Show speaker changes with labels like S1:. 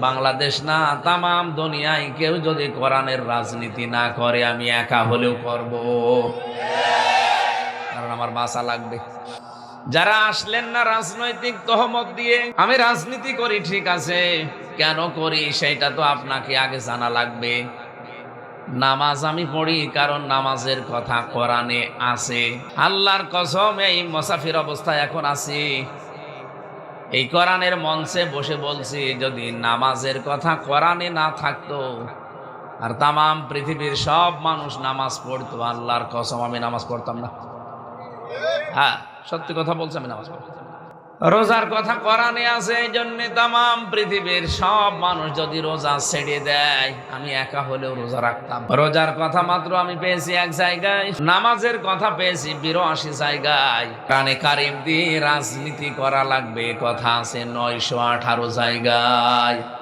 S1: বাংলাদেশ না, তামাম দুনিয়ায় কেউ যদি কোরআনের রাজনীতি না করে, আমি একা হলেও করব। কারণ আমার বাসা লাগবে। যারা আসলেন না রাজনৈতিক তহমত দিয়ে, আমি রাজনীতি করি, ঠিক আছে। কেন করি, সেটা তো আপনাকে আগে জানা লাগবে। নামাজ আমি পড়ি, কারণ নামাজের কথা কোরআনে আছে। আল্লাহর কসম, এই মুসাফির অবস্থায় এখন আছি। এই কোরআনের মঞ্চে বসে বলছি, যদি নামাজের কথা কোরআনে না থাকতো, আর তাম পৃথিবীর সব মানুষ নামাজ পড়তো, আল্লাহর কসম, আমি নামাজ পড়তাম না। হ্যাঁ সত্যি কথা বলছি, আমি নামাজ পড়তাম রোজার কথা কোরআনে আছে এই জন্য তাম পৃথিবীর সব মানুষ যদি রোজা ছেড়ে দেয়, আমি একা হলেও রোজা রাখতাম। রোজার কথা মাত্র আমি পেয়েছি এক জায়গায়, নামাজের কথা পেয়েছি বিরাশি জায়গায়। কানে কারিম দিয়ে রাজনীতি করা লাগবে, কথা আছে নয়শো আঠারো জায়গায়।